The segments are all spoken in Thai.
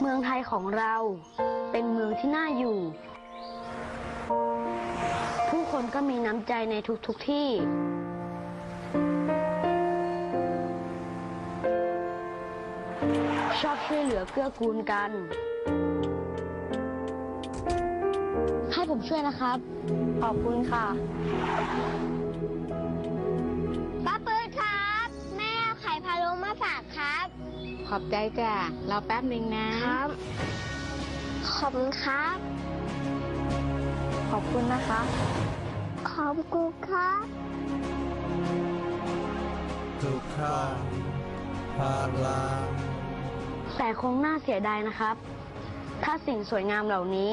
เมืองไทยของเราเป็นเมืองที่น่าอยู่ ผู้คนก็มีน้ำใจในทุกๆทที่ ชอบช่วยเหลือเกื้อกูลกัน ให้ผมช่วยนะครับ ขอบคุณค่ะ ขอบใจจ้ะรอแป๊บหนึ่งนะ ครับ ขอบคุณครับ ขอบคุณนะคะ ขอบคุณครับทุกครั้งพลังแต่คงน่าเสียดายนะครับ ถ้าสิ่งสวยงามเหล่านี้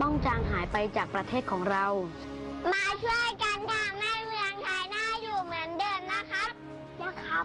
ต้องจางหายไปจากประเทศของเรา มาช่วยกันทำให้เมืองไทยน่าอยู่เหมือนเดิมนะครับนะครับ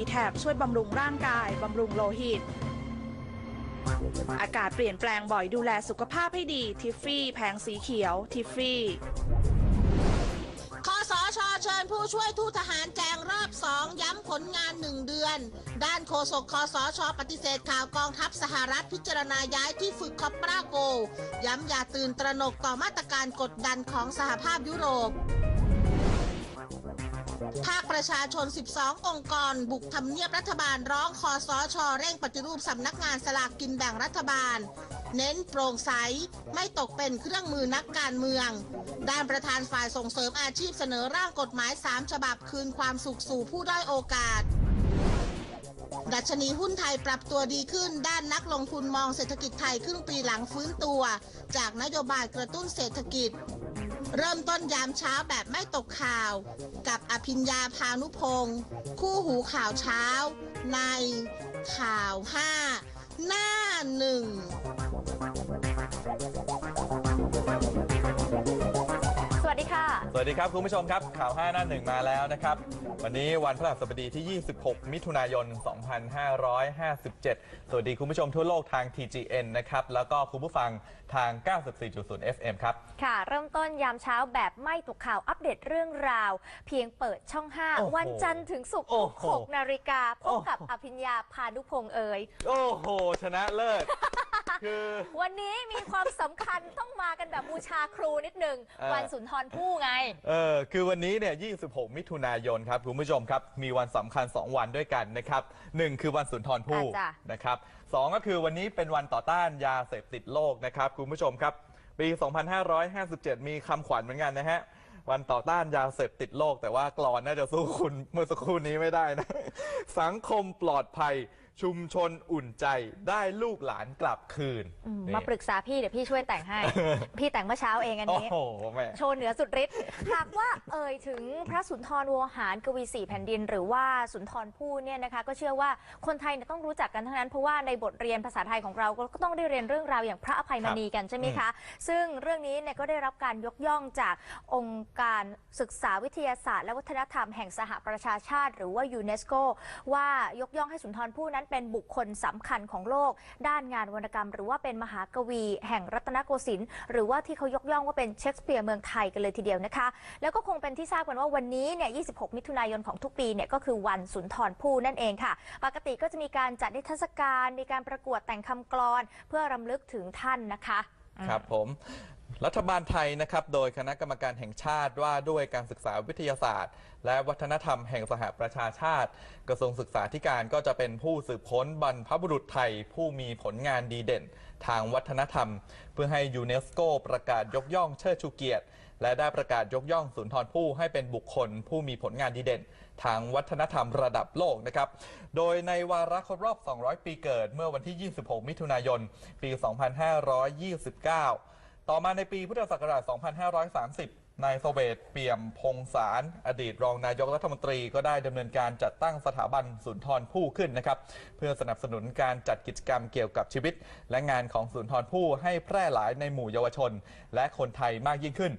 วีแทบช่วยบำรุงร่างกาย บำรุงโลหิต อากาศเปลี่ยนแปลงบ่อยดูแลสุขภาพให้ดี ทิฟฟี่แผงสีเขียว ทิฟฟี่คอสชเชิญผู้ช่วยทูตทหารแจงรอบสองย้ำผลงานหนึ่งเดือน ด้านโฆษกคอสชปฏิเสธข่าวกองทัพสหรัฐพิจารณาย้ายที่ฝึกคอปราโก ย้ำอย่าตื่นตระหนกต่อมาตรการกดดันของสหภาพยุโรป ภาคประชาชน 12 องค์กร บุกทำเนียบรัฐบาลร้องคอสช เร่งปฏิรูปสำนักงานสลากกินแบ่งรัฐบาล เน้นโปร่งใส ไม่ตกเป็นเครื่องมือนักการเมือง ด้านประธานฝ่ายส่งเสริมอาชีพเสนอร่างกฎหมาย 3 ฉบับคืนความสุขสู่ผู้ด้อยโอกาสดัชนีหุ้นไทยปรับตัวดีขึ้น ด้านนักลงทุนมองเศรษฐกิจไทยครึ่งปีหลังฟื้นตัว จากนโยบายกระตุ้นเศรษฐกิจ เริ่มต้นยามเช้าแบบไม่ตกข่าว กับอภิญญาพานุพงศ์คู่หูข่าวเช้า ในข่าว 5 หน้าหนึ่ง วัสดีครับ คุณผู้ชมครับ ข่าว5หน้าหนึ่งมาแล้วนะครับ วันนี้วันพฤหัสบดีที่ 26 มิถุนายน 2557 สวัสดีคุณผู้ชมทั่วโลกทาง TGN นะครับ แล้วก็คุณผู้ฟังทาง 94.0 FM ครับ ค่ะ เริ่มต้นยามเช้าแบบไม่ตกข่าวอัปเดตเรื่องราว เพียงเปิดช่องโอ้โห5วันจันทร์ถึงศุกร์โอ้ทุกโห6นาฬิกาพบกับโอ้โหอภิญญาพานุพงษ์เอ่ยโอ้โห ชนะเลิศ คือ วันนี้มีความสำคัญต้องมากันแบบบูชาครูนิดนึงเออ วันสุนทรภู่ไง เออคือวันนี้เนี่ย 26 มิถุนายนครับ คุณผู้ชมครับ มีวันสำคัญ 2 วันด้วยกันนะครับหนึ่งคือวันสุนทรภู่อะจ้ะ นะครับสองก็คือวันนี้เป็นวันต่อต้านยาเสพติดโลกนะครับ คุณผู้ชมครับ ปี 2557 มีคำขวัญเหมือนกันนะฮะ วันต่อต้านยาเสพติดโลก แต่ว่ากรอนน่าจะสู้คุณเมื่อสักครู่นี้ไม่ได้นะ สังคมปลอดภัย ชุมชนอุ่นใจได้ลูกหลานกลับคืนอืมนี่มาปรึกษาพี่เดี๋ยวพี่ช่วยแต่งให้ พี่แต่งเมื่อเช้าเองอันโอ้นี้ โหแม่ โชว์เหนือสุดฤทธิ์ หากว่าเอ่ยถึงพระสุนทรวงหารกวีสี่แผ่นดิน หรือว่าสุนทรภู่เนี่ยนะคะก็เชื่อว่าคนไทยเนี่ยต้องรู้จักกันทั้งนั้น เพราะว่าในบทเรียนภาษาไทยของเราก็ต้องได้เรียนเรื่องราวอย่างพระอภัยมณีกันใช่ไหมคะ ซึ่งเรื่องนี้เนี่ยก็ได้รับการยกย่องจากองค์การศึกษาวิทยาศาสตร์ และวัฒนธรรมแห่งสหประชาชาติ หรือว่ายูเนสโกว่ายกย่องให้สุนทรภู่นั้นเป็นบุคคลสำคัญของโลก ด้านงานวรรณกรรม หรือว่าเป็นมหากวีแห่งรัตนโกสินทร์หรือว่าที่เขายกย่องว่าเป็นเชคสเปียร์เมืองไทยกันเลยทีเดียวนะคะ แล้วก็คงเป็นที่ทราบกันว่าวันนี้เนี่ย 26 มิถุนายนของทุกปีเนี่ยก็คือวันสุนทรภู่นั่นเองค่ะ ปกติก็จะมีการจัดนิทรรศการ มีการประกวดแต่งคำกลอน เพื่อรำลึกถึงท่านนะคะ ครับผม รัฐบาลไทยนะครับ โดยคณะกรรมการแห่งชาติว่าด้วยการศึกษาวิทยาศาสตร์ และวัฒนธรรมแห่งสหประชาชาติ กระทรวงศึกษาธิการก็จะเป็นผู้สืบค้นบรรพบุรุษไทย ผู้มีผลงานดีเด่น ทางวัฒนธรรม เพื่อให้ยูเนสโกประกาศยกย่องเชิดชูเกียรติ และได้ประกาศยกย่องสุนทรภู่ให้เป็นบุคคล ผู้มีผลงานดีเด่น ทางวัฒนธรรมระดับโลกนะครับ โดยในวาระครบรอบ 200 ปีเกิดเมื่อวันที่ 26 มิถุนายน ปี 2529 ต่อมาในปีพุทธศักราช 2530 นายสเวตเปี่ยมพงสาร อดีตรองนายกรัฐมนตรีก็ได้ดำเนินการจัดตั้งสถาบันสุนทรภู่ขึ้นนะครับ เพื่อสนับสนุนการจัดกิจกรรมเกี่ยวกับชีวิต และงานของสุนทรภู่ให้แพร่หลายในหมู่เยาวชน และคนไทยมากยิ่งขึ้น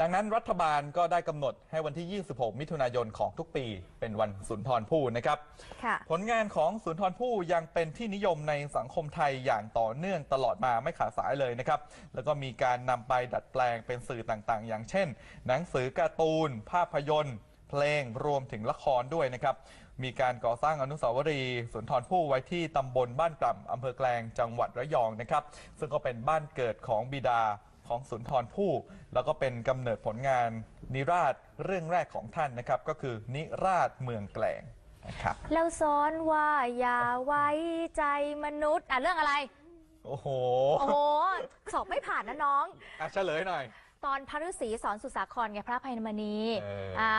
ดังนั้นรัฐบาลก็ได้กำหนดให้วันที่ 26 มิถุนายนของทุกปี เป็นวันสุนทรภู่นะครับค่ะผลงานของสุนทรภู่ยังเป็นที่นิยมในสังคมไทยอย่างต่อเนื่องตลอดมาไม่ขาดสายเลยนะครับ แล้วก็มีการนำไปดัดแปลงเป็นสื่อต่างๆ อย่างเช่น หนังสือการ์ตูน ภาพยนตร์ เพลงรวมถึงละครด้วยนะครับ มีการก่อสร้างอนุสาวรีย์สุนทรภู่ไว้ที่ตำบลบ้านกล่ำอำเภอแกลงจังหวัดระยองนะครับ ซึ่งก็เป็นบ้านเกิดของบิดา ของสุนทรภู่แล้วก็เป็นกำเนิดผลงานนิราศเรื่องแรกของท่านนะครับ ก็คือนิราศเมืองแกลงนะครับ แล้วสอนว่าอย่าไว้ใจมนุษย์ อะเรื่องอะไร โอ้โหโอ้โห สอบไม่ผ่านนะน้อง อะเฉลยหน่อย ตอนพระฤาษีสอนสุสาครไงพระภัยมณีเอออ่่า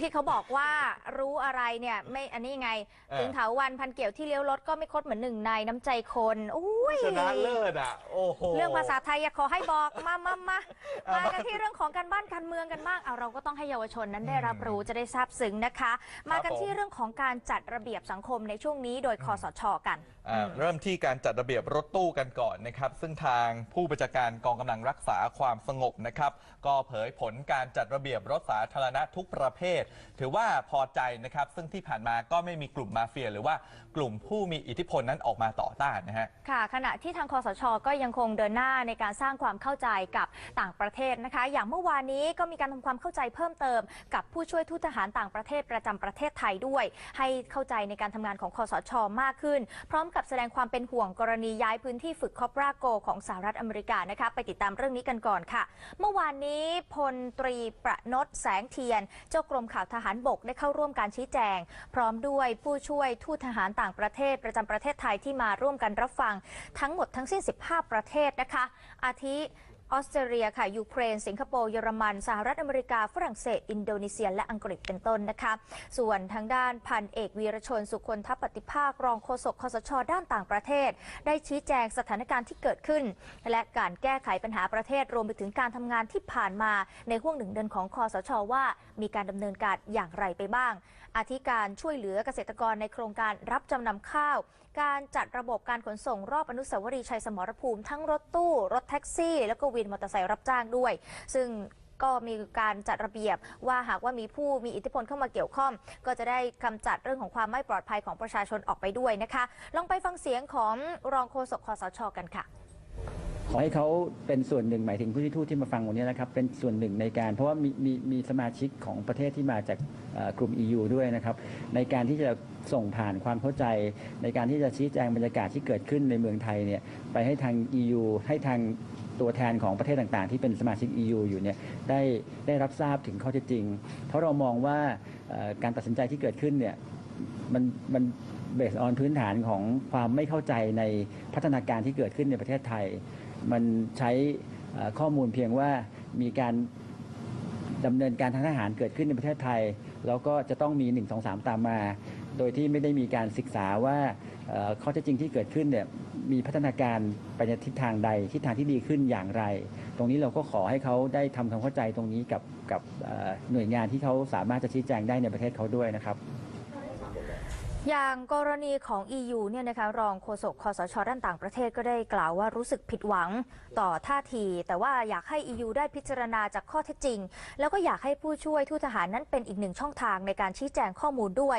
ที่เขาบอกว่ารู้อะไรเนี่ยไม่อันนี้ไง เออ ถึงเถาวันพันเกี่ยวที่เลี้ยวรถก็ไม่คดเหมือนหนึ่งในน้ำใจคนอุ้ย ชนะเลิศอะ โอ้โห เรื่องภาษาไทยอยากขอให้บอกมามามาเอามากันที่เรื่องของการบ้านการเมืองกันบ้างเอาเราก็ต้องให้เยาวชนนั้นได้รับรู้จะได้ทราบซึ้งนะคะ มากันผม ที่เรื่องของการจัดระเบียบสังคมในช่วงนี้โดยคอสชกัน อ่าเริ่มที่การจัดระเบียบรถตู้กันก่อนนะครับ ซึ่งทางผู้บัญชาการกองกำลังรักษาความสงบนะครับ ก็เผยผลการจัดระเบียบรถสาธารณะทุกประเภท ถือว่าพอใจนะครับ ซึ่งที่ผ่านมาก็ไม่มีกลุ่มมาเฟีย หรือว่า กลุ่มผู้มีอิทธิพลนั้นออกมาต่อต้านนะฮะ ค่ะ ขณะที่ทางคอสช ก็ยังคงเดินหน้าในการสร้างความเข้าใจกับต่างประเทศนะคะ อย่างเมื่อวานนี้ก็มีการทำความเข้าใจเพิ่มเติม กับผู้ช่วยทูตทหารต่างประเทศประจำประเทศไทยด้วย ให้เข้าใจในการทำงานของคอสช มากขึ้น พร้อมกับแสดงความเป็นห่วงกรณีย้ายพื้นที่ฝึกคอปราโกของสหรัฐอเมริกานะคะ ไปติดตามเรื่องนี้กันก่อนค่ะ เมื่อวานนี้พลตรีประนตแสงเทียน เจ้ากรมข่าวทหารบกได้เข้าร่วมการชี้แจง พร้อมด้วยผู้ช่วยทูตทหารต่างางประเทศประจำประเทศไทยที่มาร่วมกันรับฟังทั้งหมดทั้งสิ้น 15 ประเทศนะคะ อาทิออสเตรเลียค่ะ ยูเครน สิงคโปร์ เยอรมัน สหรัฐอเมริกา ฝรั่งเศส อินโดนีเซีย และอังกฤษเป็นต้นนะคะ ส่วนทางด้านพันเอกวีรชน สุคนทัพปฏิภาค รองโฆษกคสช ด้านต่างประเทศ ได้ชี้แจงสถานการณ์ที่เกิดขึ้น และการแก้ไขปัญหาประเทศ รวมไปถึงการทำงานที่ผ่านมาในห่วงหนึ่งเดือนของคอสช ว่า มีการดำเนินการอย่างไรไปบ้าง อาทิการช่วยเหลือเกษตรกรในโครงการรับจำนำข้าว การจัดระบบการขนส่งรอบอนุสาวรีย์ชัยสมรภูมิ ทั้งรถตู้ รถแท็กซี่ แล้วก็วินมอเตอร์ไซค์รับจ้างด้วย ซึ่งก็มีการจัดระเบียบว่าหากว่ามีผู้มีอิทธิพลเข้ามาเกี่ยวข้อง ก็จะได้กำจัดเรื่องของความไม่ปลอดภัยของประชาชนออกไปด้วยนะคะ ลองไปฟังเสียงของรองโฆษกคอสชกันค่ะ ขอให้เขาเป็นส่วนหนึ่งหมายถึงผู้ที่ทูตที่มาฟังวันนี้นะครับ เป็นส่วนหนึ่งในการเพราะว่ามีมีมีสมาชิกของประเทศที่มาจากกลุ่ม EU ด้วยนะครับ ในการที่จะส่งผ่านความเข้าใจ ในการที่จะชี้แจงบรรยากาศที่เกิดขึ้นในเมืองไทยเนี่ยไปให้ทาง EU ให้ทางตัวแทนของประเทศต่างๆ ที่เป็นสมาชิก EU อยู่เนี่ยได้ได้รับทราบถึงข้อเท็จจริง เพราะเรามองว่าการตัดสินใจที่เกิดขึ้นเนี่ยมันมันเบสออนพื้นฐานของความไม่เข้าใจในพัฒนาการที่เกิดขึ้นในประเทศไทย มันใช้ข้อมูลเพียงว่ามีการดำเนินการทางทหารเกิดขึ้นในประเทศไทย แล้วก็จะต้องมี 1 2 3 ตามมา โดยที่ไม่ได้มีการศึกษาว่าข้อเท็จจริงที่เกิดขึ้นเนี่ยมีพัฒนาการไปในทิศทางใดทิศทางที่ดีขึ้นอย่างไร ตรงนี้เราก็ขอให้เขาได้ทำความเข้าใจตรงนี้กับกับหน่วยงานที่เขาสามารถจะชี้แจงได้ในประเทศเขาด้วยนะครับ อย่างกรณีของ EU เนี่ยนะคะรองโฆษกคอสชด้านต่างประเทศก็ได้กล่าวว่ารู้สึกผิดหวังต่อท่าที แต่ว่าอยากให้ EU ได้พิจารณาจากข้อเท็จจริง แล้วก็อยากให้ผู้ช่วยทูตทหารนั้นเป็นอีกหนึ่งช่องทางในการชี้แจงข้อมูลด้วย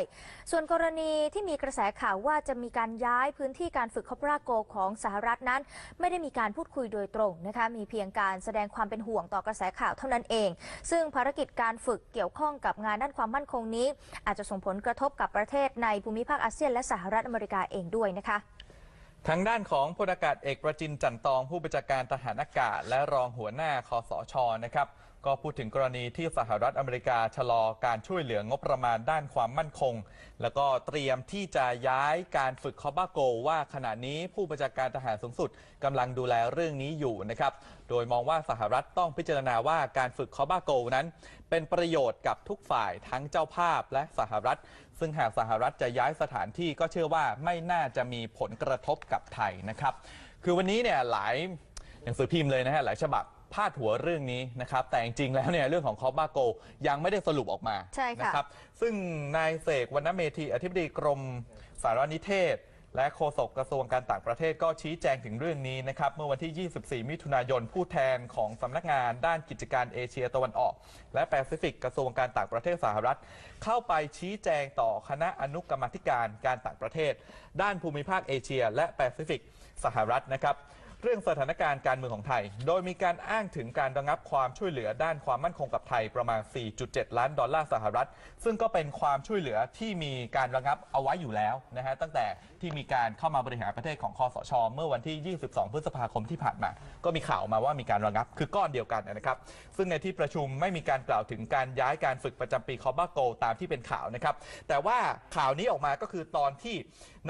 ส่วนกรณีที่มีกระแสข่าวว่าจะมีการย้ายพื้นที่การฝึกคอปราโกของสหรัฐนั้น ไม่ได้มีการพูดคุยโดยตรงนะคะมีเพียงการแสดงความเป็นห่วงต่อกระแสข่าวเท่านั้นเอง ซึ่งภารกิจการฝึกเกี่ยวข้องกับงานด้านความมั่นคงนี้ อาจจะส่งผลกระทบกับประเทศในภูมิมิภาคอาเซียนและสหรัฐอเมริกาเองด้วยนะคะทางด้านของพลอากาศเอกประจินจันตองผู้บัญชาการทหารอากาศ และรองหัวหน้าคอสชนะครับ ก็พูดถึงกรณีที่สหรัฐอเมริกาชะลอการช่วยเหลืองบประมาณด้านความมั่นคง แล้วก็เตรียมที่จะย้ายการฝึกคอบาโก ว่าขณะนี้ผู้บัญชาการทหารสูงสุดกำลังดูแลเรื่องนี้อยู่นะครับ โดยมองว่าสหรัฐต้องพิจารณาว่าการฝึกคอบาโกนั้น เป็นประโยชน์กับทุกฝ่ายทั้งเจ้าภาพและสหรัฐ ซึ่งหากสหรัฐจะย้ายสถานที่ก็เชื่อว่าไม่น่าจะมีผลกระทบกับไทยนะครับ คือวันนี้เนี่ยหลายหนังสือพิมพ์เลยนะฮะหลายฉบับ พาดหัวเรื่องนี้นะครับ แต่จริงๆแล้วเนี่ยเรื่องของคอปบาโกยังไม่ได้สรุปออกมาใช่ค่ะ นะครับ ซึ่งนายเสกวรรณเมธีอธิบดีกรมสารนิเทศ และโฆษกกระทรวงการต่างประเทศก็ชี้แจงถึงเรื่องนี้นะครับ เมื่อวันที่ 24 มิถุนายนผู้แทนของสำนักงานด้านกิจการเอเชียตะวันออก และแปซิฟิกกระทรวงการต่างประเทศสหรัฐ เข้าไปชี้แจงต่อคณะอนุกรรมาธิการการต่างประเทศ ด้านภูมิภาคเอเชีย และแปซิฟิกสหรัฐนะครับ เรื่องสถานการณ์การเมืองของไทย โดยมีการอ้างถึงการระงับความช่วยเหลือด้านความมั่นคงกับไทยประมาณ 4.7 ล้านดอลลาร์สหรัฐ ซึ่งก็เป็นความช่วยเหลือที่มีการระงับเอาไว้อยู่แล้วนะฮะตั้งแต่ที่มีการเข้ามาบริหารประเทศของคอสช เมื่อวันที่ 22 พฤษภาคมที่ผ่านมา ก็มีข่าวมาว่ามีการระงับคือก้อนเดียวกันนะครับ ซึ่งในที่ประชุมไม่มีการกล่าวถึงการย้ายการฝึกประจำปีคอบาโกตามที่เป็นข่าวนะครับ แต่ว่าข่าวนี้ออกมาก็คือตอนที่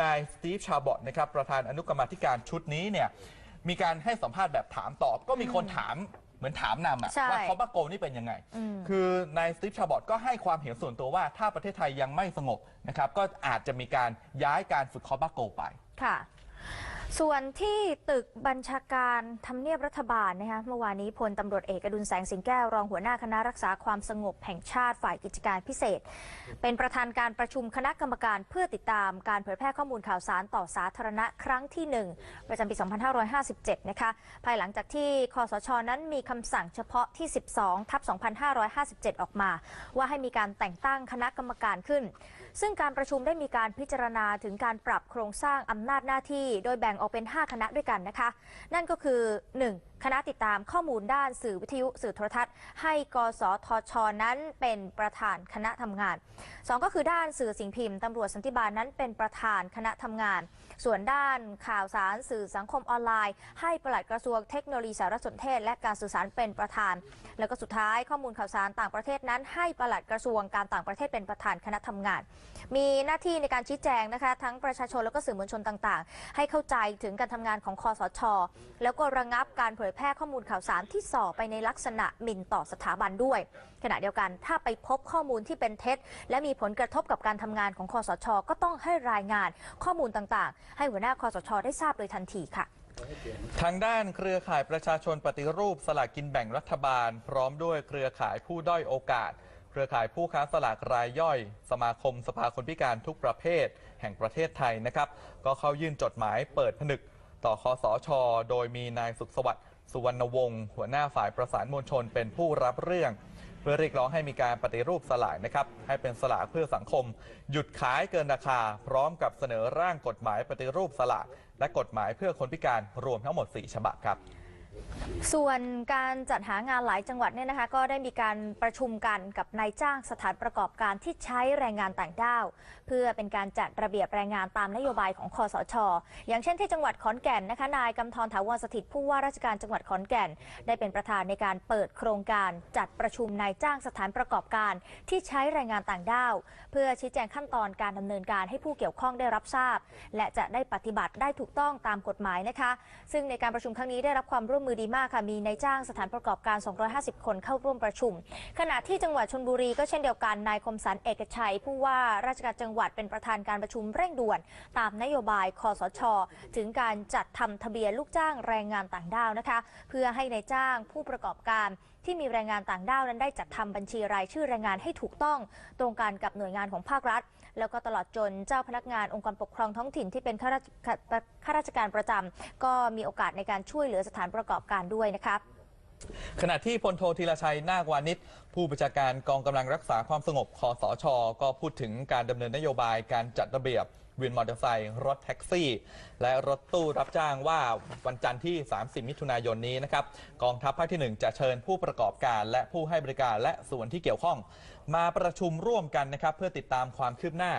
นายสตีฟชาบอตนะครับประธานอนุกรรมธิการชุดนี้เนี่ย มีการให้สัมภาษณ์แบบถามตอบ ก็มีคนถามเหมือนถามนำอะใช่ ว่าคอปบาโกนี่เป็นยังไง อืม คือนายสตีฟชาบอตก็ให้ความเห็นส่วนตัวว่าถ้าประเทศไทยยังไม่สงบนะครับก็อาจจะมีการย้ายการฝึกคอปบาโกไป ค่ะ ส่วนที่ตึกบัญชาการทำเนียบรัฐบาลนะคะเมื่อวานนี้พลตำรวจเอกอดุลแสงสิงแก้วรองหัวหน้าคณะรักษาความสงบแห่งชาติฝ่ายกิจการพิเศษ เป็นประธานการประชุมคณะกรรมการเพื่อติดตามการเผยแพร่ข้อมูลข่าวสารต่อสาธารณะครั้งที่ 1 ประจำปี 2557 นะคะภายหลังจากที่คอสชนั้นมีคำสั่งเฉพาะที่ 12 ทับ 2557 ออกมา ว่าให้มีการแต่งตั้งคณะกรรมการขึ้น ซึ่งการประชุมได้มีการพิจารณาถึงการปรับโครงสร้างอำนาจหน้าที่ โดยแบ่งออกเป็น 5 คณะด้วยกันนะคะ นั่นก็คือ 1. คณะติดตามข้อมูลด้านสื่อวิทยุสื่อโทรทัศน์ ให้กสทช นั้นเป็นประธานคณะทำงาน 2 ก็คือด้านสื่อสิ่งพิมพ์ตำรวจสันติบาลนั้นเป็นประธานคณะทำงาน ส่วนด้านข่าวสารสื่อสังคมออนไลน์ ให้ปลัดกระทรวงเทคโนโลยีสารสนเทศ และการสื่อสารเป็นประธาน แล้วก็สุดท้ายข้อมูลข่าวสารต่างประเทศนั้น ให้ปลัดกระทรวงการต่างประเทศเป็นประธานคณะทำงาน มีหน้าที่ในการชี้แจงนะคะ ทั้งประชาชนแล้วก็สื่อมวลชนต่าง ๆ ให้เข้าใจถึงการทำงานของคอสช แล้วก็ระงับการเผยแพร่ข้อมูลข่าวสารที่ส่อไปในลักษณะหมิ่นต่อสถาบันด้วย ขณะเดียวกันถ้าไปพบข้อมูลที่เป็นเท็จ และมีผลกระทบกับการทำงานของคอสช ก็ต้องให้รายงานข้อมูลต่างๆ ให้หัวหน้าคอสช ได้ทราบโดยทันทีค่ะทางด้านเครือข่ายประชาชนปฏิรูปสลากกินแบ่งรัฐบาล พร้อมด้วยเครือข่ายผู้ด้อยโอกาส เครือข่ายผู้ค้าสลากรายย่อย สมาคมสภาคนพิการทุกประเภท แห่งประเทศไทยนะครับ ก็เข้ายื่นจดหมายเปิดผนึกต่อคอสชโดยมีนายสุขสวัสดิ์ สุวรรณวงศ์หัวหน้าฝ่ายประสานมวลชนเป็นผู้รับเรื่อง เพื่อเรียกร้องให้มีการปฏิรูปสลากนะครับ ให้เป็นสลากเพื่อสังคม หยุดขายเกินราคา พร้อมกับเสนอร่างกฎหมายปฏิรูปสลากและกฎหมายเพื่อคนพิการรวมทั้งหมด 4 ฉบับครับ ส่วนการจัดหางานหลายจังหวัดเนี่ยนะคะก็ได้มีการประชุมกันกับนายจ้างสถานประกอบการที่ใช้แรงงานต่างด้าว เพื่อเป็นการจัดระเบียบแรงงานตามนโยบายของคอสช อย่างเช่นที่จังหวัดขอนแก่นนะคะนายกำธรถาวรสถิตผู้ว่าราชการจังหวัดขอนแก่น ได้เป็นประธานในการเปิดโครงการจัดประชุมนายจ้างสถานประกอบการที่ใช้แรงงานต่างด้าว เพื่อชี้แจงขั้นตอนการดำเนินการให้ผู้เกี่ยวข้องได้รับทราบ และจะได้ปฏิบัติได้ถูกต้องตามกฎหมายนะคะ ซึ่งในการประชุมครั้งนี้ได้รับความร่วมมือดีมากค่ะ มีนายจ้างสถานประกอบการ 250 คนเข้าร่วมประชุม ขณะที่จังหวัดชนบุรีก็เช่นเดียวกัน นายคมสันเอกชัย ผู้ว่าราชการจังหวัดเป็นประธานการประชุมเร่งด่วน ตามนโยบายคอสช ถึงการจัดทำทะเบียนลูกจ้างแรงงานต่างด้าวนะคะ เพื่อให้นายจ้างผู้ประกอบการที่มีแรงงานต่างด้าวนั้นได้จัดทำบัญชีรายชื่อแรงงานให้ถูกต้อง ตรงกันกับหน่วยงานของภาครัฐ แล้วก็ตลอดจนเจ้าพนักงานองค์กรปกครองท้องถิ่นที่เป็นข้าราชข้าราชการประจำก็มีโอกาสในการช่วยเหลือสถานประกอบการด้วยนะคะขณะที่พลโทธีรชัยนาควานิชผู้บัญชาการกองกำลังรักษาความสงบคอสชก็พูดถึงการดำเนินนโยบายการจัดระเบียบวินมอเตอร์ไซค์รถแท็กซี่ และรถตู้รับจ้างว่าวันจันทร์ที่ 30 มิถุนายนนี้นะครับ กองทัพภาคที่ 1 จะเชิญผู้ประกอบการและผู้ให้บริการและส่วนที่เกี่ยวข้อง มาประชุมร่วมกันนะครับ เพื่อติดตามความคืบหน้า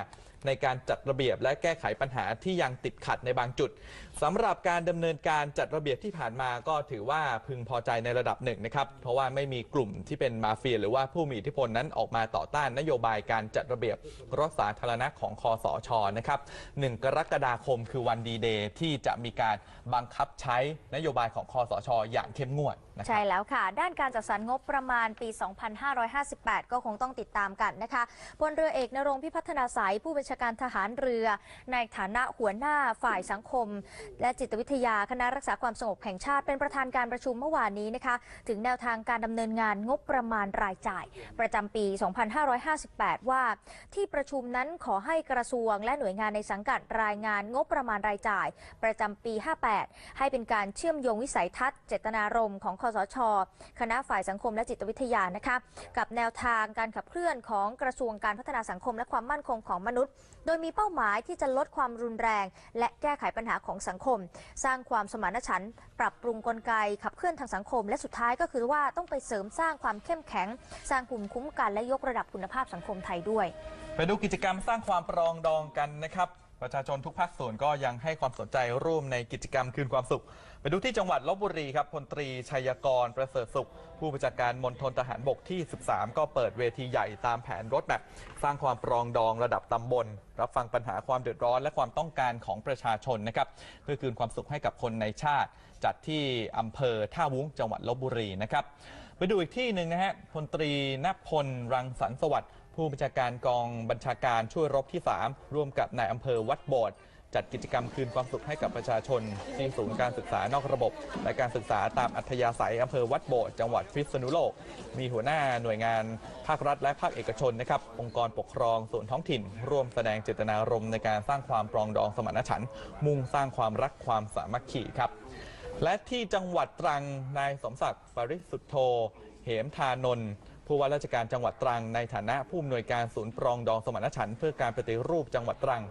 ในการจัดระเบียบและแก้ไขปัญหาที่ยังติดขัดในบางจุดสำหรับการดำเนินการจัดระเบียบที่ผ่านมาก็ถือว่าพึงพอใจในระดับหนึ่งนะครับ เพราะว่าไม่มีกลุ่มที่เป็นมาเฟีย หรือว่าผู้มีอิทธิพลนั้นออกมาต่อต้านนโยบายการจัดระเบียบรถสาธารณะของคอสชนะครับ1กรกฎาคมคือวันดีเดย์ที่จะมีการบังคับใช้นโยบายของคอสช อย่างเข้มงวดนะครับ ใช่แล้วค่ะ ด้านการจัดสรรงบประมาณปี 2558 ก็คงต้องติดตามกันนะคะพลเรือเอกนรงพิพัฒนาสายผู้บัญชาการทหารเรือ ในฐานะหัวหน้าฝ่ายสังคม และจิตวิทยาคณะรักษาความสงบแห่งชาติเป็นประธานการประชุมเมื่อวานนี้นะคะ ถึงแนวทางการดำเนินงานงบประมาณรายจ่าย ประจำปี 2558 ว่า ที่ประชุมนั้นขอให้กระทรวง และหน่วยงานในสังกัดรายงานงบประมาณรายจ่าย ประจำปี 58 ให้เป็นการเชื่อมโยงวิสัยทัศน์เจตนารมณ์ของคอสช คณะฝ่ายสังคมและจิตวิทยานะคะ กับแนวทางการขับบเคลื่อนของกระทรวงการพัฒนาสังคมและความมั่นคงของมนุษย์ โดยมีเป้าหมายที่จะลดความรุนแรง และแก้ไขปัญหาของสังคม สร้างความสมานฉันท์ปรับปรุงกลไกขับเคลื่อนทางสังคม และสุดท้ายก็คือว่าต้องไปเสริมสร้างความเข้มแข็ง สร้างภูมิคุ้มกันและยกระดับคุณภาพสังคมไทยด้วย ไปดูกิจกรรมสร้างความปรองดองกันนะครับประชาชนทุกภาคส่วนก็ยังให้ความสนใจร่วมในกิจกรรมคืนความสุข ไปดูที่จังหวัดลบบุรีครับพลตรีชัยกรประเสริฐสุข ผู้บัญชาการมณฑลทหารบกที่ 13 ก็เปิดเวทีใหญ่ตามแผนรถแบบสร้างความปรองดองระดับตำบล รับฟังปัญหาความเดือดร้อนและความต้องการของประชาชนนะครับเพื่อคืนความสุขให้กับคนในชาติ จัดที่อำเภอท่าวุ้งจังหวัดลบบุรีนะครับไปดูอีกที่หนึ่งนะฮะพลตรีนพลรังสรรค์สวัสดิ์ผู้บัญชาการกองบัญชาการช่วยรบที่ 3 ร่วมกับนายอำเภอวัดโบด จัดกิจกรรมคืนความสุขให้กับประชาชนที่ศูนย์การศึกษานอกระบบ และการศึกษาตามอัธยาศัยอำเภอวัดโบดจังหวัดพิษณุโลก มีหัวหน้าหน่วยงานภาครัฐและภาคเอกชนนะครับ องค์กรปกครองส่วนท้องถิ่น ร่วมแสดงเจตนารมณ์ในการสร้างความปรองดองสมานฉันท์มุ่งสร้างความรักความสามัคคีครับ และที่จังหวัดตรังนายสมศักดิ์ปริสุทธโธเหมทานนท์ ผู้ว่าราชการจังหวัดตรังในฐานะผู้อำนวยการศูนย์ปรองดองสมานฉันท์เพื่อการปฏิรูปจังหวัดตรัง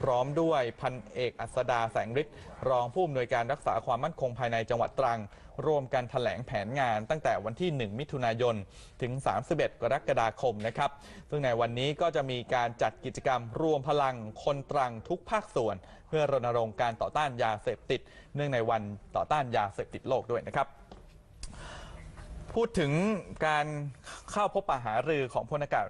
พร้อมด้วยพันเอกอัสดาแสงฤทธิ์รองผู้อำนวยการรักษาความมั่นคงภายในจังหวัดตรัง ร่วมกันแถลงแผนงานตั้งแต่วันที่ 1 มิถุนายน ถึง 31 กรกฎาคมนะครับ ซึ่งในวันนี้ก็จะมีการจัดกิจกรรมรวมพลังคนตรังทุกภาคส่วน เพื่อรณรงค์การต่อต้านยาเสพติด เนื่องในวันต่อต้านยาเสพติดโลกด้วยนะครับ พูดถึงการเข้าพบปะหารือของพลอากาศ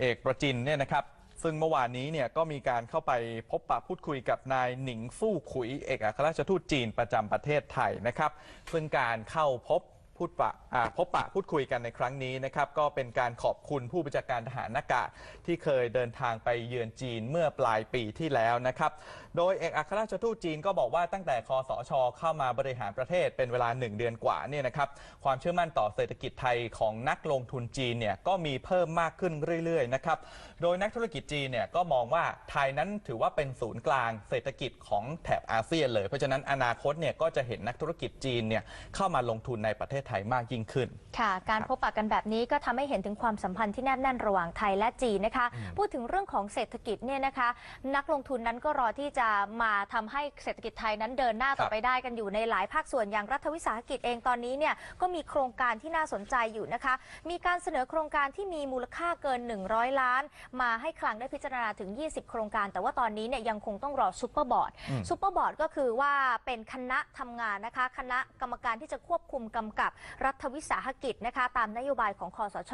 เอกประจินเนี่ยนะครับซึ่งเมื่อวานนี้เนี่ยก็มีการเข้าไปพบปะพูดคุยกับนายหนิงฟู่ขุยเอกอัครราชทูตจีนประจำประเทศไทยนะครับ ซึ่งการเข้าพบพูดปะพบปะพูดคุยกันในครั้งนี้นะครับก็เป็นการขอบคุณผู้บัญชาการทหารอากาศที่เคยเดินทางไปเยือนจีนเมื่อปลายปีที่แล้วนะครับ โดยเอกอัครราชทูตจีนก็บอกว่าตั้งแต่คอสช เข้ามาบริหารประเทศเป็นเวลา 1 เดือนกว่าเนี่ยนะครับความเชื่อมั่นต่อเศรษฐกิจไทยของนักลงทุนจีนเนี่ยก็มีเพิ่มมากขึ้นเรื่อยๆนะครับโดยนักธุรกิจจีนเนี่ยก็มองว่าไทยนั้นถือว่าเป็นศูนย์กลางเศรษฐกิจของแถบอาเซียนเลย เพราะฉะนั้นอนาคตเนี่ยก็จะเห็นนักธุรกิจจีนเนี่ยเข้ามาลงทุนในประเทศไทยมากยิ่งขึ้น ค่ะ การพบปะกันแบบนี้ก็ทำให้เห็นถึงความสัมพันธ์ที่แนบแน่นระหว่างไทยและจีนนะคะ พูดถึงเรื่องของเศรษฐกิจเนี่ยนะคะ นักลงทุนนั้นก็รอที่จะมาทำให้เศรษฐกิจไทยนั้นเดินหน้าต่อไปได้กันอยู่ในหลายภาคส่วนอย่างรัฐวิสาหกิจเองตอนนี้เนี่ยก็มีโครงการที่น่าสนใจอยู่นะคะ มีการเสนอโครงการที่มีมูลค่าเกิน 100 ล้าน มาให้คลังได้พิจารณาถึง 20 โครงการ แต่ว่าตอนนี้เนี่ยยังคงต้องรอซูเปอร์บอร์ดอืมซูเปอร์บอร์ดก็คือว่าเป็นคณะทำงานนะคะ คณะกรรมการที่จะควบคุมกำกับรัฐวิสาหกิจนะคะ ตามนโยบายของคอสช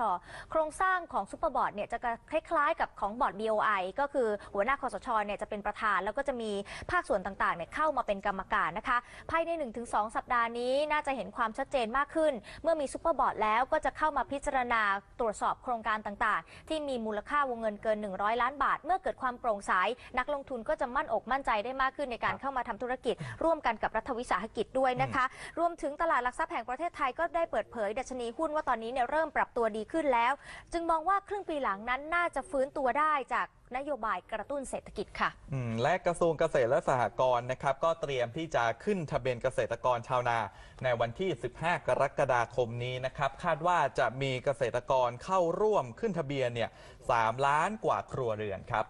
โครงสร้างของซูเปอร์บอร์ดเนี่ยจะคล้ายๆ กับของบอร์ด BOI ก็คือหัวหน้าคอสชเนี่ยจะเป็นประธานแล้วก็จะมีภาคส่วนต่างๆเนี่ยเข้ามาเป็นกรรมการนะคะ ภายใน 1-2 สัปดาห์นี้น่าจะเห็นความชัดเจนมากขึ้น เมื่อมีซูเปอร์บอร์ดแล้วก็จะเข้ามาพิจารณาตรวจสอบโครงการต่างๆ ที่มีมูลค่าวงเงินเกิน 100 ล้านบาท เมื่อเกิดความโปร่งใสนักลงทุนก็จะมั่นอกมั่นใจได้มากขึ้นในการเข้ามาทำธุรกิจ ร่วมกันกับรัฐวิสาหกิจด้วยนะคะ รวมถึงตลาดหลักทรัพย์แห่งประเทศไทยก็ได้เปิดเผยดัชนีหุ้นว่าตอนนี้เนี่ยเริ่มปรับตัวดีขึ้นแล้ว จึงมองว่าครึ่งปีหลังนั้นน่าจะฟื้นตัวได้จาก นโยบายกระตุ้นเศรษฐกิจค่ะ และกระทรวงเกษตรและสหกรณ์นะครับ ก็เตรียมที่จะขึ้นทะเบียนเกษตรกรชาวนา ในวันที่ 15 กรกฎาคมนี้นะครับ คาดว่าจะมีเกษตรกรเข้าร่วมขึ้นทะเบียนเนี่ย3ล้านกว่าครัวเรือนครับ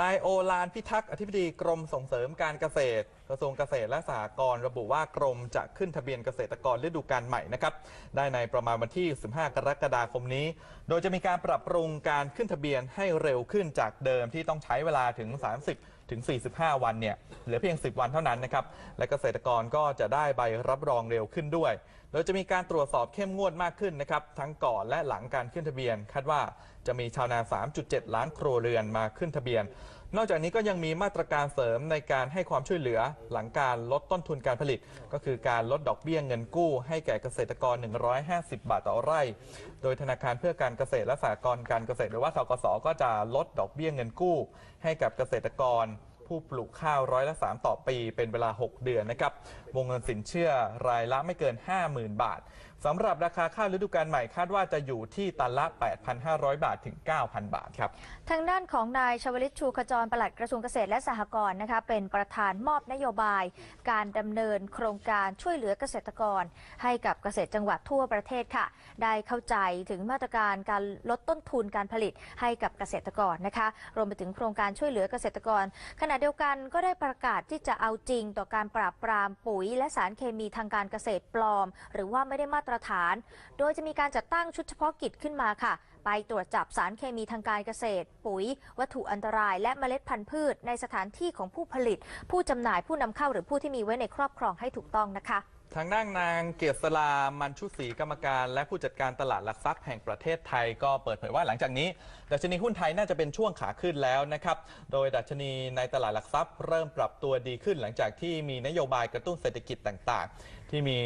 นายโอลานพิทักษ์อธิบดีกรมส่งเสริมการเกษตร กระทรวงเกษตรและสหกรณ์ระบุว่ากรมจะขึ้นทะเบียนเกษตรกรฤดูกาลใหม่นะครับได้ในประมาณวันที่ 15 กรกฎาคมนี้ โดยจะมีการปรับปรุงการขึ้นทะเบียนให้เร็วขึ้นจากเดิมที่ต้องใช้เวลาถึง 30 ถึง 45 วันเนี่ยเหลือเพียง 10 วันเท่านั้นนะครับ และเกษตรกรก็จะได้ใบรับรองเร็วขึ้นด้วย โดยจะมีการตรวจสอบเข้มงวดมากขึ้นนะครับ ทั้งก่อนและหลังการขึ้นทะเบียน คาดว่าจะมีชาวนา 3.7 ล้านครัวเรือนมาขึ้นทะเบียนนอกจากนี้ก็ยังมีมาตรการเสริมในการให้ความช่วยเหลือหลังการลดต้นทุนการผลิต ก็คือการลดดอกเบี้ยเงินกู้ ให้แก่เกษตรกร 150 บาทต่อไร่ โดยธนาคารเพื่อการเกษตรและสหกรณ์การเกษตรหรือว่าธกสก็จะลดดอกเบี้ยเงินกู้ ให้กับเกษตรกรผู้ปลูกข้าวร้อยละ 3 ต่อปี เป็นเวลา 6 เดือนนะครับ วงเงินสินเชื่อรายละไม่เกิน 50,000 บาท สำหรับราคาข้าวฤดูกาลใหม่คาดว่าจะอยู่ที่ตันละ 8,500 บาทถึง 9,000 บาทครับ ทางด้านของนายชวลิตชูขจรปลัดกระทรวงเกษตรและสหกรณ์นะคะเป็นประธานมอบนโยบาย การดำเนินโครงการช่วยเหลือเกษตรกร ให้กับเกษตรจังหวัดทั่วประเทศค่ะ ได้เข้าใจถึงมาตรการการลดต้นทุนการผลิตให้กับเกษตรกรนะคะ รวมไปถึงโครงการช่วยเหลือเกษตรกร ขณะเดียวกันก็ได้ประกาศที่จะเอาจริงต่อการปราบปรามปุ๋ย และสารเคมีทางการเกษตรปลอม หรือว่าไม่ได้มาตรฐาน โดยจะมีการจัดตั้งชุดเฉพาะกิจขึ้นมาค่ะ ไปตรวจจับสารเคมีทางการเกษตร ปุ๋ย วัตถุอันตราย และเมล็ดพันธุ์พืช ในสถานที่ของผู้ผลิต ผู้จำหน่ายผู้นำเข้าหรือผู้ที่มีไว้ในครอบครองให้ถูกต้องนะคะ ทางด้านนางเกียรติสลา มันชุศรีกรรมการ และผู้จัดการตลาดหลักทรัพย์แห่งประเทศไทยก็เปิดเผยว่าหลังจากนี้ ดัชนีหุ้นไทยน่าจะเป็นช่วงขาขึ้นแล้วนะครับ โดยดัชนีในตลาดหลักทรัพย์เริ่มปรับตัวดีขึ้นหลังจากที่มีนโยบายกระตุ้นเศรษฐกิจต่างๆ ที่มี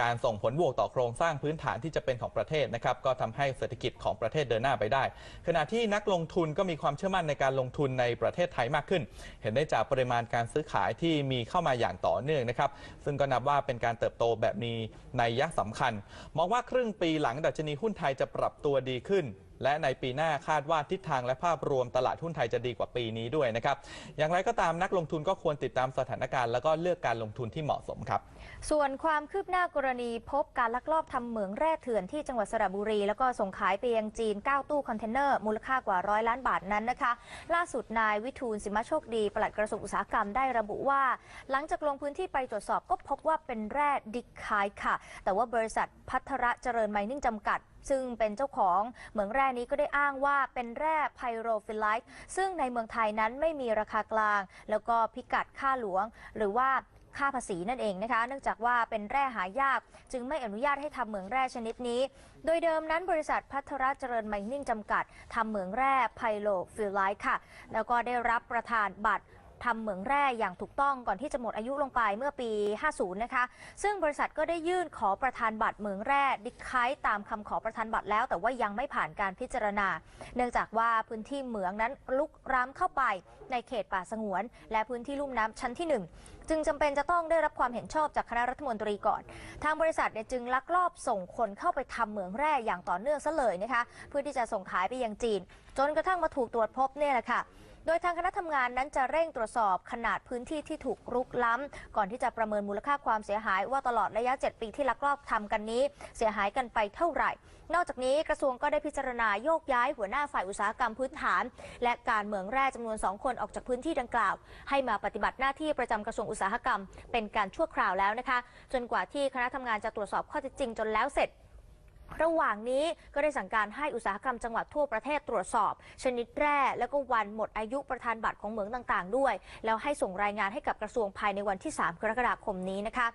การส่งผลบวกต่อโครงสร้างพื้นฐานที่จะเป็นของประเทศนะครับก็ทำให้เศรษฐกิจของประเทศเดินหน้าไปได้ ขณะที่นักลงทุนก็มีความเชื่อมั่นในการลงทุนในประเทศไทยมากขึ้น เห็นได้จากปริมาณการซื้อขายที่มีเข้ามาอย่างต่อเนื่องนะครับซึ่งก็นับว่าเป็นการเติบโตแบบมีนัยยะสำคัญ มองว่าครึ่งปีหลังดัชนีหุ้นไทยจะปรับตัวดีขึ้น และในปีหน้าคาดว่าทิศทางและภาพรวมตลาดหุ้นไทยจะดีกว่าปีนี้ด้วยนะครับ อย่างไรก็ตามนักลงทุนก็ควรติดตามสถานการณ์แล้วก็เลือกการลงทุนที่เหมาะสมครับ ส่วนความคืบหน้ากรณีพบการลักลอบทำเหมืองแร่เถื่อนที่จังหวัดสระบุรี แล้วก็ส่งขายไปยังจีน 9 ตู้คอนเทนเนอร์ มูลค่ากว่าร้อยล้านบาทนั้นนะคะ ล่าสุดนายวิทูลสิมโชคดีปลัดกระทรวงอุตสาหกรรมได้ระบุว่า หลังจากลงพื้นที่ไปตรวจสอบก็พบว่าเป็นแร่ดิกคายค่ะ แต่ว่าบริษัทพัทระเจริญไมนิ่งจำกัดซึ่งเป็นเจ้าของเหมืองแร่นี้ก็ได้อ้างว่าเป็นแร่ไพโรฟิลไลท์ซึ่งในเมืองไทยนั้นไม่มีราคากลาง แล้วก็พิกัดค่าหลวง หรือว่าค่าภาษีนั่นเองนะคะ เนื่องจากว่าเป็นแร่หายาก จึงไม่อนุญาตให้ทำเหมืองแร่ชนิดนี้ โดยเดิมนั้นบริษัทพัทรเจริญไมนิ่งจำกัดทำเหมืองแร่ไพโลฟิลไลท์ค่ะ แล้วก็ได้รับประทานบัตร ทำเหมืองแร่อย่างถูกต้องก่อนที่จะหมดอายุลงไปเมื่อปี 50 นะคะ ซึ่งบริษัทก็ได้ยื่นขอประทานบัตรเหมืองแร่ดิคายตามคำขอประทานบัตรแล้ว แต่ว่ายังไม่ผ่านการพิจารณา เนื่องจากว่าพื้นที่เหมืองนั้นลุกร้ำเข้าไปในเขตป่าสงวน และพื้นที่ลุ่มน้ำชั้นที่ 1 จึงจำเป็นจะต้องได้รับความเห็นชอบจากคณะรัฐมนตรีก่อน ทางบริษัทเนี่ยจึงลักลอบส่งคนเข้าไปทำเหมืองแร่อย่างต่อเนื่องซะเลยนะคะ เพื่อที่จะส่งขายไปยังจีน จนกระทั่งมาถูกตรวจพบเนี่ยแหละค่ะ โดยทางคณะทำงานนั้นจะเร่งตรวจสอบขนาดพื้นที่ที่ถูกรุกล้ำ ก่อนที่จะประเมินมูลค่าความเสียหาย ว่าตลอดระยะ 7 ปีที่ลักลอบทำกันนี้ เสียหายกันไปเท่าไหร่ นอกจากนี้กระทรวงก็ได้พิจารณาโยกย้ายหัวหน้าฝ่ายอุตสาหกรรมพื้นฐาน และการเหมืองแร่จำนวน 2 คนออกจากพื้นที่ดังกล่าว ให้มาปฏิบัติหน้าที่ประจำกระทรวงอุตสาหกรรม เป็นการชั่วคราวแล้วนะคะ จนกว่าที่คณะทำงานจะตรวจสอบข้อเท็จจริงจนแล้วเสร็จ ระหว่างนี้ก็ได้สั่งการให้อุตสาหกรรมจังหวัดทั่วประเทศตรวจสอบ ชนิดแร่แล้วก็วันหมดอายุประธานบัตรของเหมืองต่าง ๆ ด้วย แล้วให้ส่งรายงานให้กับกระทรวงภายในวันที่ 3 กรกฎาคมนี้นะคะ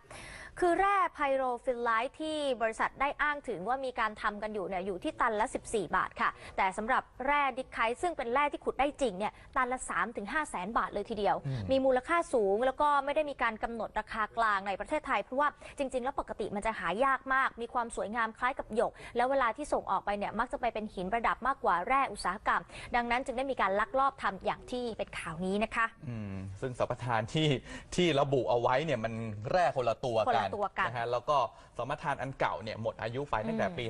คือแร่ไพโรฟิลไลท์ที่บริษัทได้อ้างถึงว่ามีการทำกันอยู่เนี่ยอยู่ที่ตันละ 14 บาทค่ะ แต่สำหรับแร่ดิคไคซึ่งเป็นแร่ที่ขุดได้จริงเนี่ยตันละ 3-5แสนบาทเลยทีเดียวอืมมีมูลค่าสูงแล้วก็ไม่ได้มีการกำหนดราคากลางในประเทศไทย เพราะว่าจริง ๆ แล้วปกติมันจะหายากมาก มีความสวยงามคล้ายกับหยก แล้วเวลาที่ส่งออกไปเนี่ยมักจะไปเป็นหินประดับมากกว่าแร่อุตสาหกรรม ดังนั้นจึงได้มีการลักลอบทำอย่างที่เป็นข่าวนี้นะคะอืมซึ่งสัมปทานที่ที่ระบุเอาไว้เนี่ยมันแร่คนละตัวคนกัละตัวกัน นะฮะแล้วก็สัมปทานอันเก่าเนี่ยหมดอายุไปตั้งแต่อืมปี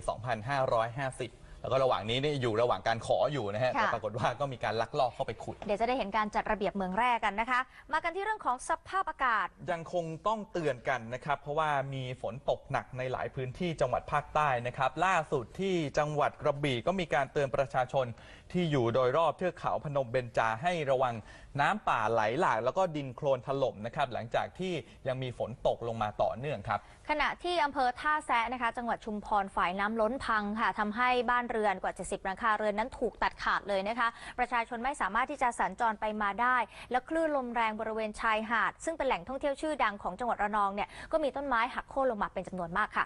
2550 แล้วก็ระหว่างนี้เนี่ยอยู่ระหว่างการขออยู่นะฮะค่ะ แต่ปรากฏว่าก็มีการลักลอบเข้าไปขุด เดี๋ยวจะได้เห็นการจัดระเบียบเมืองแร่กันนะคะ มากันที่เรื่องของสภาพอากาศ ยังคงต้องเตือนกันนะครับ เพราะว่ามีฝนตกหนักในหลายพื้นที่จังหวัดภาคใต้นะครับ ล่าสุดที่จังหวัดกระบี่ก็มีการเตือนประชาชนที่อยู่โดยรอบเทือกเขาพนมเบญจาให้ระวังน้ำป่าไหลหลากแล้วก็ดินโคลนถล่มนะครับหลังจากที่ยังมีฝนตกลงมาต่อเนื่องครับ ขณะที่อำเภอท่าแซะนะคะ จังหวัดชุมพรฝ่ายน้ำล้นพังค่ะทำให้บ้านเรือนกว่า 70หลังคาเรือนนั้นถูกตัดขาดเลยนะคะ ประชาชนไม่สามารถที่จะสัญจรไปมาได้ และคลื่นลมแรงบริเวณชายหาด ซึ่งเป็นแหล่งท่องเที่ยวชื่อดังของจังหวัดระนองเนี่ยก็มีต้นไม้หักโค่นลงมาเป็นจำนวนมากค่ะ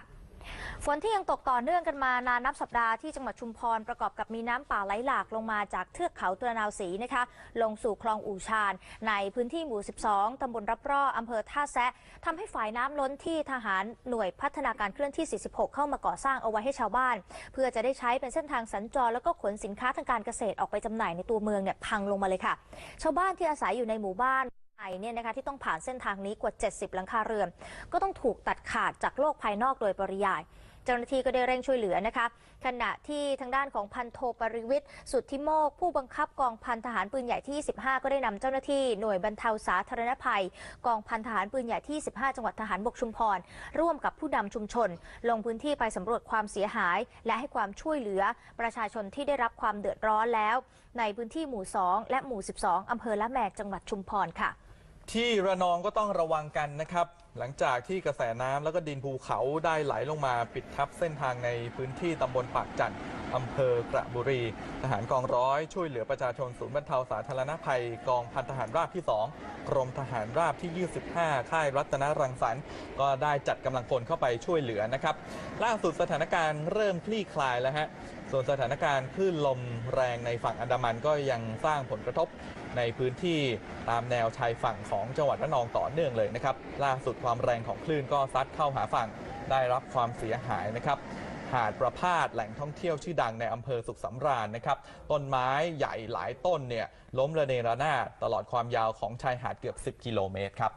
ฝนที่ยังตกต่อเนื่องกันมานานนับสัปดาห์ที่จังหวัดชุมพรประกอบกับมีน้ำป่าไหลหลากลงมาจากเทือกเขาตรนาวศรีนะคะ ลงสู่คลองอู่ชาญในพื้นที่หมู่ 12ตำบลรับร่ออำเภอท่าแซะทำให้ฝ่ายน้ำล้นที่ทหารหน่วยพัฒนาการเคลื่อนที่ 46 เข้ามาก่อสร้างเอาไว้ให้ชาวบ้าน เพื่อจะได้ใช้เป็นเส้นทางสัญจรแล้วก็ขนสินค้าทางการเกษตรออกไปจำหน่ายในตัวเมืองเนี่ยพังลงมาเลยค่ะ ชาวบ้านที่อาศัยอยู่ในหมู่บ้าน ไทยเนี่ยนะคะที่ต้องผ่านเส้นทางนี้กว่า 70 หลังคาเรือน ก็ต้องถูกตัดขาดจากโลกภายนอกโดยปริยาย เจ้าหน้าที่ก็ได้เร่งช่วยเหลือนะคะ ขณะที่ทางด้านของพันโทปริวิทย์สุทธิโมก ผู้บังคับกองพันทหารปืนใหญ่ที่25ก็ได้นำเจ้าหน้าที่หน่วยบรรเทาสาธารณภัย กองพันทหารปืนใหญ่ที่ 15 จังหวัดทหารบกชุมพร ร่วมกับผู้นำชุมชน ลงพื้นที่ไปสำรวจความเสียหาย และให้ความช่วยเหลือประชาชนที่ได้รับความเดือดร้อนแล้ว ในพื้นที่หมู่ 2 และหมู่ 12อำเภอละแมกจังหวัดชุมพรค่ะ ที่ระนองก็ต้องระวังกันนะครับ หลังจากที่กระแสน้ำแล้วก็ดินภูเขาได้ไหลลงมาปิดทับเส้นทางในพื้นที่ตำบลปากจันทร์อำเภอกระบุรี ทหารกองร้อยช่วยเหลือประชาชนศูนย์บรรเทาสาธารณภัยกองพันทหารราบที่ 2 กรมทหารราบที่ 25 ค่ายรัตนรังสรรค์ก็ได้จัดกำลังพลเข้าไปช่วยเหลือนะครับ ล่าสุดสถานการณ์เริ่มคลี่คลายแล้วฮะ ส่วนสถานการณ์คลื่นลมแรงในฝั่งอันดามันก็ยังสร้างผลกระทบในพื้นที่ตามแนวชายฝั่งของจังหวัดระนองต่อเนื่องเลยนะครับ ล่าสุดความแรงของคลื่นก็ซัดเข้าหาฝั่งได้รับความเสียหายนะครับหาดประพาสแหล่งท่องเที่ยวชื่อดังในอำเภอสุขสำราญนะครับ ต้นไม้ใหญ่หลายต้นเนี่ยล้มระเนระนาดตลอดความยาวของชายหาดเกือบ 10 กิโลเมตรครับ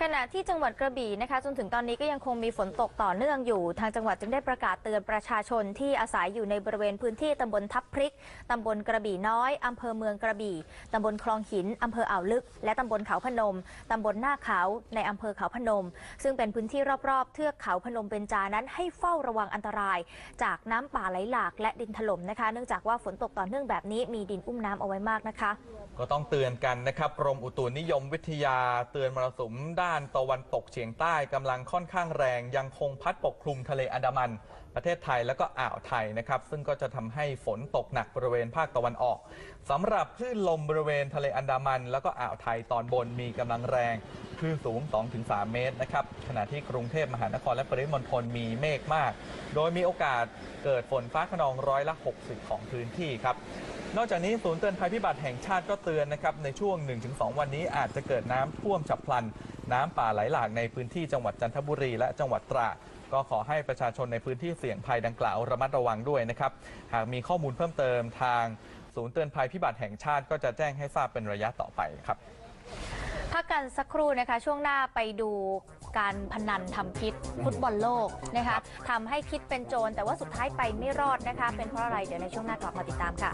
ขณะที่จังหวัดกระบี่นะคะจนถึงตอนนี้ก็ยังคงมีฝนตกต่อเนื่องอยู่ ทางจังหวัดจึงได้ประกาศเตือนประชาชนที่อาศัยอยู่ในบริเวณพื้นที่ตำบลทับพริกตำบลกระบี่น้อยอำเภอเมืองกระบี่ตำบลคลองหินอำเภออ่าวลึก และตำบลเขาพนมตำบลหน้าเขาในอำเภอเขาพนม ซึ่งเป็นพื้นที่รอบๆ เทือกเขาพนมเบญจานั้นให้เฝ้าระวังอันตราย จากน้ำป่าไหลหลากและดินถล่มนะคะ เนื่องจากว่าฝนตกต่อเนื่องแบบนี้มีดินอุ้มน้ำเอาไว้มากนะคะ ก็ต้องเตือนกันนะครับกรมอุตุนิยมวิทยาเตือนมรสุมด้านตะวันตกเฉียงใต้กำลังค่อนข้างแรงยังคงพัดปกคลุมทะเลอันดามัน ประเทศไทยแล้วก็อ่าวไทยนะครับ ซึ่งก็จะทำให้ฝนตกหนักบริเวณภาคตะวันออกสำหรับคลื่นลมบริเวณทะเลอันดามัน แล้วก็อ่าวไทยตอนบนมีกำลังแรงคลื่นสูง 2-3 เมตรนะครับขณะที่กรุงเทพมหานครและปริมณฑลมีเมฆมาก โดยมีโอกาสเกิดฝนฟ้าขนองร้อยละ 60 ของพื้นที่ครับนอกจากนี้ศูนย์เตือนภัยพิบัติแห่งชาติก็เตือนนะครับในช่วง 1-2 วันนี้อาจจะเกิดน้ำท่วมฉับพลัน น้ำป่าไหลหลากในพื้นที่จังหวัดจันทบุรี และจังหวัดตราดก็ขอให้ประชาชนในพื้นที่เสี่ยงภัยดังกล่าวระมัดระวังด้วยนะครับ หากมีข้อมูลเพิ่มเติมทางศูนย์เตือนภัยพิบัติแห่งชาติก็จะแจ้งให้ทราบเป็นระยะต่อไปครับ พักกันสักครู่นะคะ ช่วงหน้าไปดูการพนันทำพิษฟุตบอลโลกนะคะทำให้คิดเป็นโจรแต่ว่าสุดท้ายไปไม่รอดนะคะ เป็นเพราะอะไรเดี๋ยวในช่วงหน้ากลับมาติดตามค่ะ